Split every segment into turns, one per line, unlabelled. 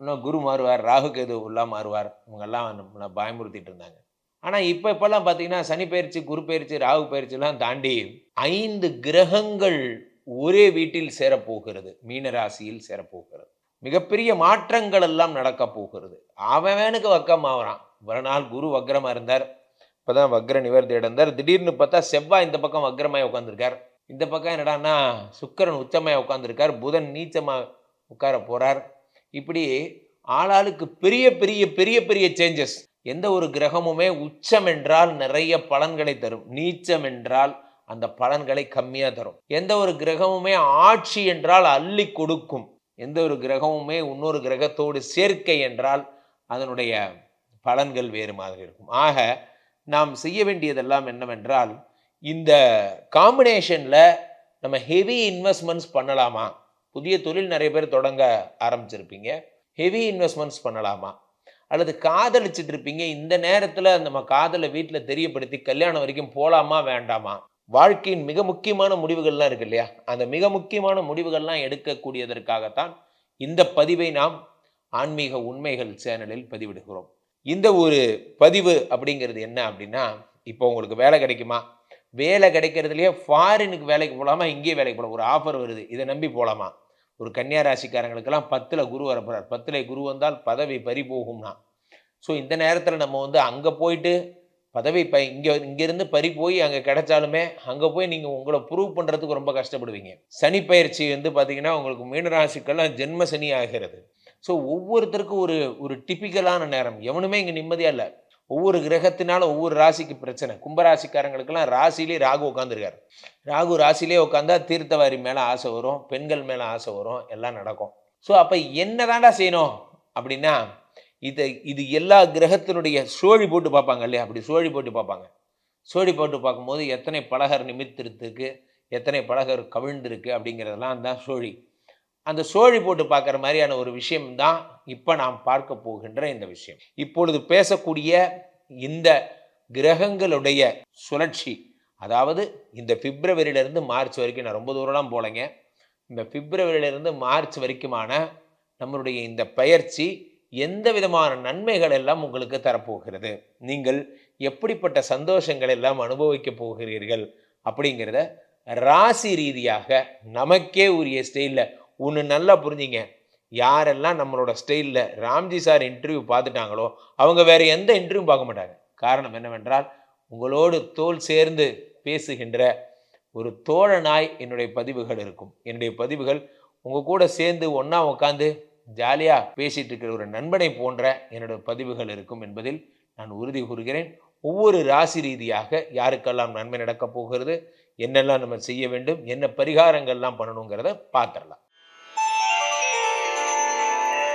இன்னும் குரு மாறுவார் ராகு கேது உள்ளா மாறுவார். இவங்கெல்லாம் நம்மளை பயமுறுத்திட்டு இருந்தாங்க. ஆனால் இப்போ இப்போல்லாம் பார்த்தீங்கன்னா சனி பயிற்சி குரு பயிற்சி ராகு பயிற்சிலாம் தாண்டி ஐந்து கிரகங்கள் ஒரே வீட்டில் சேரப்போகிறது. மீனராசியில் சேரப்போகிறது. மிகப்பெரிய மாற்றங்கள் எல்லாம் நடக்க போகிறது. அவனுக்கு வக்கம் ஆகிறான். ஒரு நாள் குரு வக்ரமாக இருந்தார். இப்போ தான் வக்ர நிவர்த்தி அடைந்தார். திடீர்னு பார்த்தா செவ்வாய் இந்த பக்கம் வக்ரமாய் உட்காந்துருக்கார் இந்த பக்கம் என்னடான்னா சுக்கிரன் உச்சமாய் உட்காந்துருக்கார் புதன் நீச்சமாக உட்கார போகிறார் இப்படி ஆளாளுக்கு பெரிய பெரிய பெரிய பெரிய சேஞ்சஸ் எந்த ஒரு கிரகமுமே உச்சம் என்றால் நிறைய பலன்களை தரும். நீச்சம் என்றால் அந்த பலன்களை கம்மியாக தரும். எந்த ஒரு கிரகமுமே ஆட்சி என்றால் அள்ளி கொடுக்கும். எந்த ஒரு கிரகமுமே இன்னொரு கிரகத்தோடு சேர்க்கை என்றால் அதனுடைய பலன்கள் வேறு மாதிரி இருக்கும். ஆக நாம் செய்ய வேண்டியதெல்லாம் என்னவென்றால் இந்த காம்பினேஷனில் நம்ம ஹெவி இன்வெஸ்ட்மெண்ட்ஸ் பண்ணலாமா? புதிய தொழில் நிறைய பேர் தொடங்க ஆரம்பிச்சிருப்பீங்க. ஹெவி இன்வெஸ்ட்மெண்ட்ஸ் பண்ணலாமா? அல்லது காதலிச்சுட்டு இருப்பீங்க. இந்த நேரத்தில் நம்ம காதலை வீட்டில் தெரியப்படுத்தி கல்யாணம் வரைக்கும் போகலாமா வேண்டாமா? வாழ்க்கையின் மிக முக்கியமான முடிவுகள்லாம் இருக்கு இல்லையா? அந்த மிக முக்கியமான முடிவுகள்லாம் எடுக்கக்கூடியதற்காகத்தான் இந்த பதிவை நாம் ஆன்மீக உண்மைகள் சேனலில் பதிவிடுகிறோம். இந்த ஒரு பதிவு அப்படிங்கிறது என்ன அப்படின்னா இப்போ உங்களுக்கு வேலை கிடைக்குமா? வேலை கிடைக்கிறதுலையே ஃபாரினுக்கு வேலைக்கு போகலாமா இங்கேயே வேலைக்கு போகலாம் ஒரு ஆஃபர் வருது. இதை நம்பி போகலாமா ஒரு கன்னியா ராசிக்காரங்களுக்கெல்லாம் பத்தில் குரு வரப்போகிறார் பத்தில் குரு வந்தால் பதவி பறி போகும்னா. ஸோ இந்த நேரத்தில் நம்ம வந்து அங்கே போயிட்டு பதவி ப இங்கே இங்கேருந்து பறி போய் அங்கே கிடைச்சாலுமே அங்கே போய் நீங்கள் உங்களை ப்ரூவ் பண்ணுறதுக்கு ரொம்ப கஷ்டப்படுவீங்க. சனி பயிற்சி வந்து பார்த்தீங்கன்னா உங்களுக்கு மீனராசிக்கெல்லாம் ஜென்ம சனி ஆகிறது. ஸோ ஒவ்வொருத்தருக்கும் ஒரு ஒரு டிப்பிக்கலான நேரம். எவனுமே இங்கே நிம்மதியாக இல்லை. ஒவ்வொரு கிரகத்தினால ஒவ்வொரு ராசிக்கு பிரச்சனை. கும்பராசிக்காரங்களுக்கெல்லாம் ராசிலேயே ராகு உட்காந்துருக்காரு ராகு ராசிலே உட்காந்தா தீர்த்தவாரி மேலே ஆசை வரும் பெண்கள் மேலே ஆசை வரும் எல்லாம் நடக்கும். ஸோ அப்போ என்ன தாண்டா செய்யணும்? அப்படின்னா இதை இது எல்லா கிரகத்தினுடைய சோழி போட்டு பார்ப்பாங்க இல்லையா? அப்படி சோழி போட்டு பார்ப்பாங்க. சோழி போட்டு பார்க்கும்போது எத்தனை பலகர் நிமித்திருக்கு எத்தனை பலகர் கவிழ்ந்திருக்கு அப்படிங்கிறதெல்லாம் தான் சோழி. அந்த சோழி போட்டு பார்க்குற மாதிரியான ஒரு விஷயம் தான் இப்போ நாம் பார்க்க போகின்ற இந்த விஷயம். இப்பொழுது பேசக்கூடிய இந்த கிரகங்களுடைய சுழற்சி அதாவது இந்த பிப்ரவரியிலிருந்து மார்ச் வரைக்கும் நான் ரொம்ப தூரம்லாம் போகலைங்க. இந்த பிப்ரவரியிலிருந்து மார்ச் வரைக்குமான நம்மளுடைய இந்த பயிற்சி எந்த விதமான நன்மைகள் எல்லாம் உங்களுக்கு தரப்போகிறது? நீங்கள் எப்படிப்பட்ட சந்தோஷங்கள் எல்லாம் அனுபவிக்க போகிறீர்கள்? அப்படிங்கிறத ராசி ரீதியாக நமக்கே உரிய ஸ்டைலில் ஒன்று நல்லா புரிஞ்சிங்க. யாரெல்லாம் நம்மளோட ஸ்டைலில் ராம்ஜி சார் இன்டர்வியூ பார்த்துட்டாங்களோ அவங்க வேறு எந்த இன்டர்வியூ பார்க்க மாட்டாங்க. காரணம் என்னவென்றால் உங்களோடு தோல் சேர்ந்து பேசுகின்ற ஒரு தோழனாய் என்னுடைய பதிவுகள் இருக்கும். என்னுடைய பதிவுகள் உங்கள் கூட சேர்ந்து ஒன்றா உட்காந்து ஜாலியாக பேசிகிட்டு இருக்கிற ஒரு நண்பனை போன்ற என்னோட பதிவுகள் இருக்கும் என்பதில் நான் உறுதி கூறுகிறேன். ஒவ்வொரு ராசி ரீதியாக யாருக்கெல்லாம் நன்மை நடக்கப் போகிறது என்னெல்லாம் நம்ம செய்ய வேண்டும் என்ன பரிகாரங்கள்லாம் பண்ணணுங்கிறத பார்த்துடலாம்.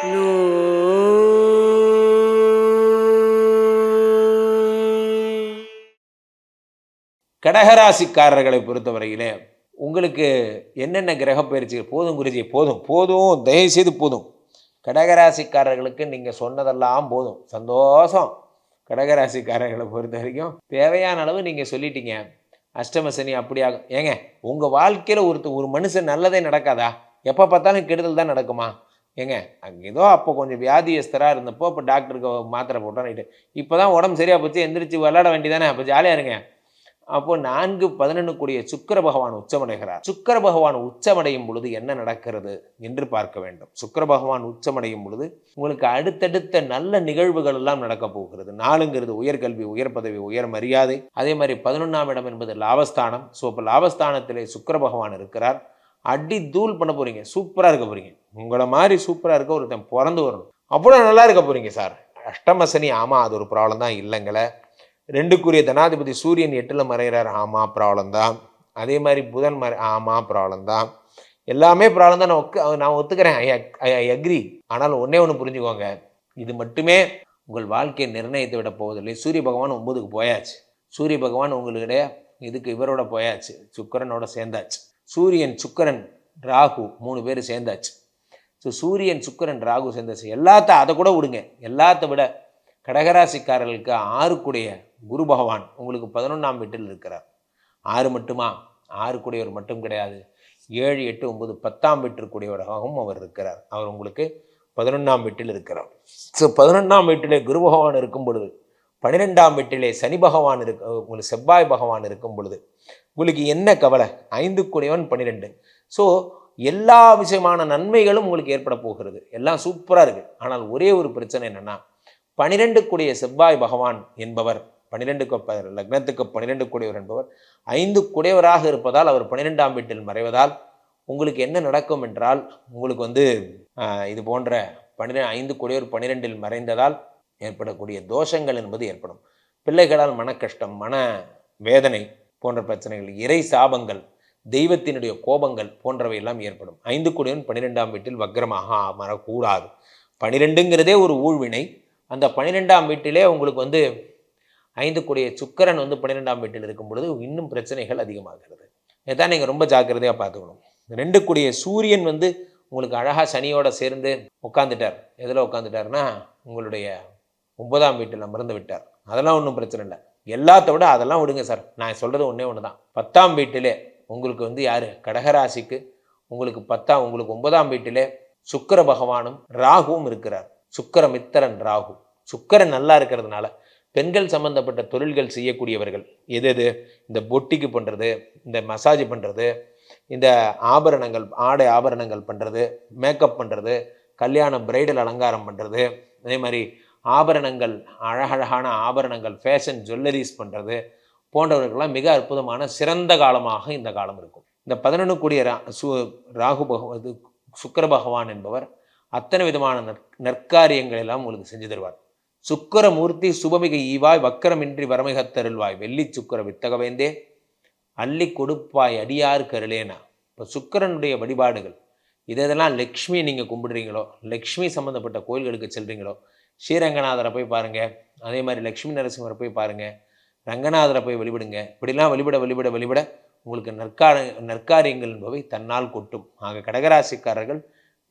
கடகராசிக்காரர்களை பொறுத்தவரையிலே உங்களுக்கு என்னென்ன கிரக பயிற்சி போதும் குருஜி போதும். போதும். தயவுசெய்து போதும். கடகராசிக்காரர்களுக்கு நீங்கள் சொன்னதெல்லாம் போதும். சந்தோஷம். கடகராசிக்காரர்களை பொறுத்த வரைக்கும் தேவையான அளவு நீங்கள் சொல்லிட்டீங்க. அஷ்டம சனி அப்படியாகும் ஏங்க உங்கள் வாழ்க்கையில் ஒருத்த ஒரு மனுஷன் நல்லதே நடக்காதா? எப்போ பார்த்தாலும் கெடுதல் தான் நடக்குமா? ஏங்க அங்கே ஏதோ அப்போ கொஞ்சம் வியாதியஸ்தராக இருந்தப்போ அப்போ டாக்டருக்கு மாத்திரை போட்டோம் நைட்டு இப்போ தான் உடம்பு சரியாக போச்சு எந்திரிச்சு விளாட வேண்டியதானே அப்போ ஜாலியாக இருங்க. அப்போ நான்கு பதினொன்று கூடிய சுக்கர பகவான் உச்சமடைகிறார். சுக்கர பகவான் உச்சமடையும் பொழுது என்ன நடக்கிறது என்று பார்க்க வேண்டும். சுக்கர பகவான் உச்சமடையும் பொழுது உங்களுக்கு அடுத்தடுத்த நல்ல நிகழ்வுகள் எல்லாம் நடக்க போகிறது. நாலுங்கிறது உயர்கல்வி உயர் பதவி உயர் மரியாதை. அதே மாதிரி பதினொன்றாம் இடம் என்பது லாபஸ்தானம். ஸோ இப்போ லாபஸ்தானத்திலே சுக்கர பகவான் இருக்கிறார். அடி தூள் பண்ண போறீங்க. சூப்பராக இருக்க போறீங்க. உங்களை மாதிரி சூப்பராக இருக்க ஒருத்தன் பிறந்து வரணும். அவ்வளோ நல்லா இருக்க போறீங்க சார். அஷ்டம சனி ஆமாம் அது ஒரு ப்ராப்ளம் தான் இல்லைங்களே. ரெண்டுக்குரிய தனாதிபதி சூரியன் எட்டில் மறைகிறார் ஆமாம் ப்ராப்ளம் தான். அதே மாதிரி புதன் மறை ஆமாம் ப்ராப்ளம் தான். எல்லாமே ப்ராப்ளம் தான். நான் ஒக்கு நான் ஒத்துக்கிறேன். ஐ ஐ அக்ரி ஆனால் ஒன்றே ஒன்று புரிஞ்சுக்கோங்க. இது மட்டுமே உங்கள் வாழ்க்கையை நிர்ணயித்து விட போவதில்லை. சூரிய பகவான் ஒம்பதுக்கு போயாச்சு. சூரிய பகவான் உங்களுடைய இதுக்கு இவரோட போயாச்சு. சுக்கிரனோட சேர்ந்தாச்சு. சூரியன் சுக்கிரன் ராகு மூணு பேர் சேர்ந்தாச்சு. ஸோ சூரியன் சுக்கிரன் ராகு சேர்ந்தாச்சு. எல்லாத்த அதை கூட விடுங்க. எல்லாத்த விட கடகராசிக்காரர்களுக்கு ஆறுக்குடைய குரு பகவான் உங்களுக்கு பதினொன்றாம் வீட்டில் இருக்கிறார். ஆறு மட்டுமா? ஆறுக்குடையவர் மட்டும் கிடையாது. ஏழு எட்டு ஒன்பது பத்தாம் வீட்டிற்குடையவராகவும் அவர் இருக்கிறார். அவர் உங்களுக்கு பதினொன்றாம் வீட்டில் இருக்கிறார். ஸோ பதினொன்றாம் வீட்டிலே குரு பகவான் இருக்கும் பொழுது பன்னிரெண்டாம் வீட்டிலே சனி பகவான் இருக்க உங்களுக்கு செவ்வாய் பகவான் இருக்கும் பொழுது உங்களுக்கு என்ன கவலை? ஐந்து கூடியவன் பன்னிரெண்டு ஸோ எல்லா விஷயமான நன்மைகளும் உங்களுக்கு ஏற்பட போகிறது. எல்லாம் சூப்பராக இருக்குது ஆனால் ஒரே ஒரு பிரச்சனை என்னென்னா பனிரெண்டு கூடிய செவ்வாய் பகவான் என்பவர் பன்னிரெண்டுக்கு ப லக்னத்துக்கு பன்னிரெண்டு கூடியவர் என்பவர் ஐந்து குடையவராக இருப்பதால் அவர் பன்னிரெண்டாம் வீட்டில் மறைவதால் உங்களுக்கு என்ன நடக்கும் என்றால் உங்களுக்கு வந்து இது போன்ற பன்னிரெண்டு ஐந்து குடையவர் பன்னிரெண்டில் மறைந்ததால் ஏற்படக்கூடிய தோஷங்கள் என்பது ஏற்படும். பிள்ளைகளால் மன கஷ்டம் மன வேதனை போன்ற பிரச்சனைகள் இறை சாபங்கள் தெய்வத்தினுடைய கோபங்கள் போன்றவை எல்லாம் ஏற்படும். ஐந்து குடையவன் பன்னிரெண்டாம் வீட்டில் வக்ரமாக அமரக்கூடாது பன்னிரெண்டுங்கிறதே ஒரு ஊழ்வினை. அந்த பன்னிரெண்டாம் வீட்டிலே உங்களுக்கு வந்து ஐந்து கூடிய சுக்கிரன் வந்து பன்னிரெண்டாம் வீட்டில் இருக்கும் பொழுது இன்னும் பிரச்சனைகள் அதிகமாகிறது. இதான் நீங்கள் ரொம்ப ஜாக்கிரதையாக பார்த்துக்கணும். ரெண்டு கூடிய சூரியன் வந்து உங்களுக்கு அழகாக சனியோட சேர்ந்து உட்காந்துட்டார் எதில் உட்காந்துட்டார்னா உங்களுடைய ஒன்பதாம் வீட்டில் மறந்து விட்டார். அதெல்லாம் ஒன்றும் பிரச்சனை இல்லை. எல்லாத்த விட அதெல்லாம் விடுங்க சார். நான் சொல்கிறது ஒன்றே ஒன்று தான் பத்தாம் வீட்டிலே உங்களுக்கு வந்து யார்? கடகராசிக்கு உங்களுக்கு பத்தாம் உங்களுக்கு ஒன்பதாம் வீட்டிலே சுக்கிர பகவானும் ராகுவும் இருக்கிறார். சுக்கிர மித்திரன் ராகு. சுக்கிரன் நல்லா இருக்கிறதுனால பெண்கள் சம்பந்தப்பட்ட தொழில்கள் செய்யக்கூடியவர்கள். எது எது? இந்த பொட்டிக்கு பண்ணுறது இந்த மசாஜ் பண்ணுறது இந்த ஆபரணங்கள் ஆடை ஆபரணங்கள் பண்ணுறது மேக்கப் பண்ணுறது கல்யாணம் பிரைடல் அலங்காரம் பண்ணுறது அதே மாதிரி ஆபரணங்கள் அழகழகான ஆபரணங்கள் ஃபேஷன் ஜுவல்லரிஸ் பண்ணுறது போன்றவர்கள்லாம் மிக அற்புதமான சிறந்த காலமாக இந்த காலம் இருக்கும். இந்த பதினொன்று கூடிய ரா சு ராகு பகவது சுக்கர பகவான் என்பவர் அத்தனை விதமான நற் நற்காரியங்கள் எல்லாம் உங்களுக்கு செஞ்சு தருவார். சுக்கரமூர்த்தி சுபமிக ஈவாய் வக்கரமின்றி வரமிகத்தருள்வாய் வெள்ளி சுக்கர வித்தகவேந்தே அள்ளி கொடுப்பாய் அடியார் கருளேனா. இப்போ சுக்கிரனுடைய வழிபாடுகள் இதெல்லாம் லக்ஷ்மி நீங்கள் கும்பிடுறீங்களோ லக்ஷ்மி சம்மந்தப்பட்ட கோயில்களுக்கு செல்கிறீங்களோ ஸ்ரீரங்கநாதரை போய் பாருங்கள் அதே மாதிரி லக்ஷ்மி நரசிம்மரை போய் பாருங்கள் ரங்கநாதரை போய் வழிபடுங்க. இப்படிலாம் வழிபட வழிபட வழிபட உங்களுக்கு நற்கார நற்காரியங்கள் என்பவை தன்னால் கொட்டும். ஆக கடகராசிக்காரர்கள்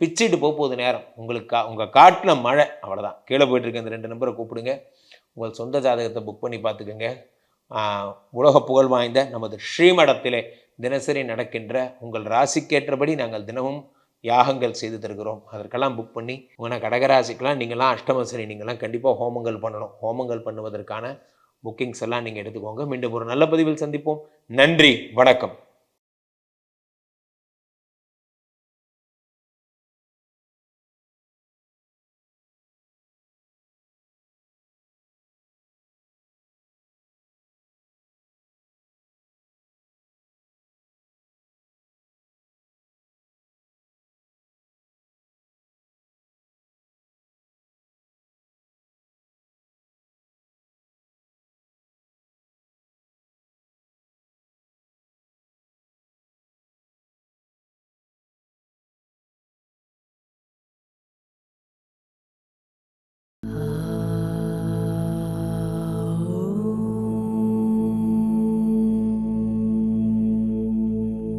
பிச்சிட்டு போக போகுது நேரம். உங்களுக்கு கா உங்கள் காட்டில் மழை அவ்வளோதான் கீழே போயிட்டு இருக்க இந்த ரெண்டு நம்பரை கூப்பிடுங்க. உங்கள் சொந்த ஜாதகத்தை புக் பண்ணி பார்த்துக்கோங்க. உலக புகழ் வாய்ந்த நமது ஸ்ரீமடத்திலே தினசரி நடக்கின்ற உங்கள் ராசிக்கேற்றபடி நாங்கள் தினமும் யாகங்கள் செய்து தருகிறோம். அதற்கெல்லாம் புக் பண்ணி உங்கள் கடகராசிக்கெல்லாம் நீங்களாம் அஷ்டமசரி நீங்களாம் கண்டிப்பாக ஹோமங்கள் பண்ணணும். ஹோமங்கள் பண்ணுவதற்கான புக்கிங்ஸ் எல்லாம் நீங்கள் எடுத்துக்கோங்க. மீண்டும் ஒரு நல்ல பதிவில் சந்திப்போம். நன்றி வணக்கம்.